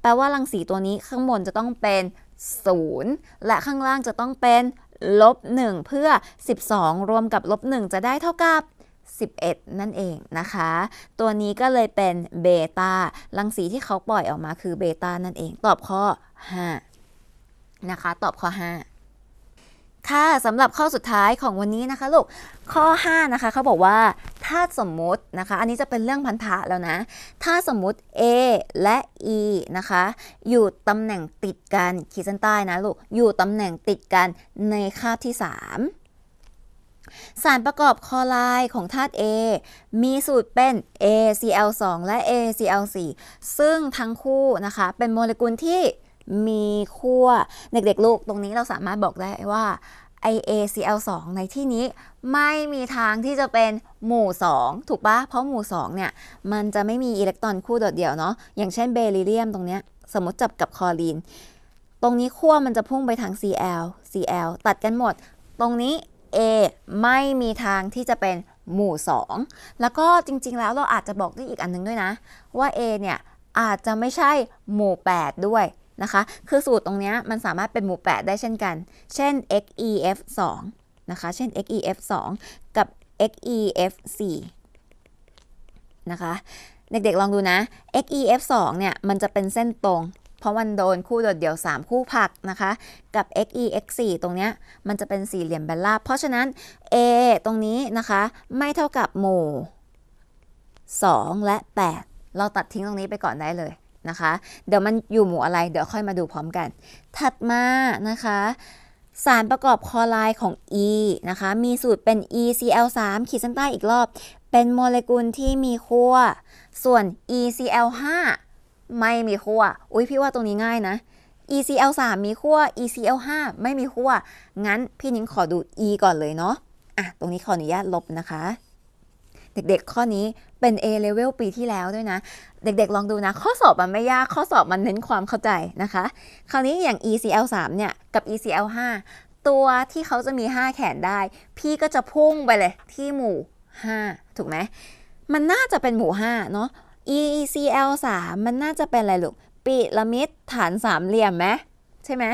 แปลว่ารังสีตัวนี้ข้างบนจะต้องเป็น 0 และข้างล่างจะต้องเป็นลบ1เพื่อ 12 รวมกับลบ1จะได้เท่ากับ 11 นั่นเองนะคะ ตัวนี้ก็เลยเป็นเบต้ารังสีที่เขาปล่อยออกมาคือเบต้านั่นเอง ตอบข้อ 5 นะคะ ตอบข้อ 5ค่ะสำหรับข้อสุดท้ายของวันนี้นะคะลูกข้อ 5 นะคะเขาบอกว่า ถ้าสมมุตินะคะ อันนี้จะเป็นเรื่องพันธะแล้วนะ ถ้าสมมุติ A และ E นะคะ อยู่ตำแหน่งติดกันขีดเส้นใต้นะลูก อยู่ตำแหน่งติดกันในคาบที่ 3 สารประกอบคลอไรด์ของธาตุ A มีสูตรเป็น ACl2 และ ACl4 ซึ่งทั้งคู่นะคะ เป็นโมเลกุลที่มีขั้วเด็กๆลูกตรงนี้เราสามารถบอกได้ว่า IACl2 ในที่นี้ไม่มีทางที่จะเป็นหมู่ 2 ถูกปะเพราะหมู่ 2 เนี่ย มันจะไม่มีอิเล็กตรอนคู่โดดเดี่ยวเนาะอย่างเช่นเบริเลียมตรงเนี้ยสมมติจับกับคลอรีน ตรงนี้ขั้วมันจะพุ่งไปทาง Cl Cl ตัดกันหมด ตรงนี้ A ไม่มีทางที่จะเป็นหมู่ 2 แล้วก็จริง ๆ แล้วเราอาจจะบอกได้อีกอันหนึงด้วยนะ ว่า A เนี่ยอาจจะไม่ใช่หมู่ 8 ด้วย นะคะ คือสูตรตรงนี้มันสามารถเป็นหมู่ 8 ได้เช่นกัน เช่น XEF 2นะคะ เช่น XEF 2กับ XEF 4นะคะ เด็กๆลองดูนะ XEF 2เนี่ย มันจะเป็นเส้นตรง เพราะมันโดนคู่โดดเดี่ยว 3 คู่ผักนะคะ กับ XEX 4ตรงเนี้ย มันจะเป็นสี่เหลี่ยมแบนราบเพราะฉะนั้น A ตรงนี้นะคะ ไม่เท่ากับหมู่ 2 และ 8 เราตัดทิ้งตรงนี้ไปก่อนได้เลย นะคะ เดี๋ยวมันอยู่หมู่อะไร เดี๋ยวค่อยมาดูพร้อมกัน ถัดมานะคะ สารประกอบคอไรด์ของ E นะคะ มีสูตรเป็น ECl3 ขีดเส้นใต้อีกรอบ เป็นโมเลกุลที่มีขั้ว ส่วน ECl5 ไม่มีขั้ว อุ้ยพี่ว่าตรงนี้ง่ายนะ ECl3 มีขั้ว ECl5 ไม่มีขั้ว งั้นพี่นิ้งขอดู E ก่อนเลยเนาะ อะ ตรงนี้ขออนุญาตลบนะคะ เด็กๆ ข้อนี้เป็น A level ปีที่แล้วด้วยนะ เด็กๆ ลองดูนะ ข้อสอบมันไม่ยากข้อสอบมันเน้นความเข้าใจนะคะ คราวนี้อย่าง ECl3 เนี่ย กับ ECl5 ตัวที่เขาจะมี 5 แขนได้ พี่ก็จะพุ่งไปเลยที่หมู่ 5 ถูกไหมมันน่าจะเป็นหมู่ 5 เนาะ ECl3 มันน่าจะเป็นอะไรลูกปิระมิดฐานสามเหลี่ยมไหมใช่ไหม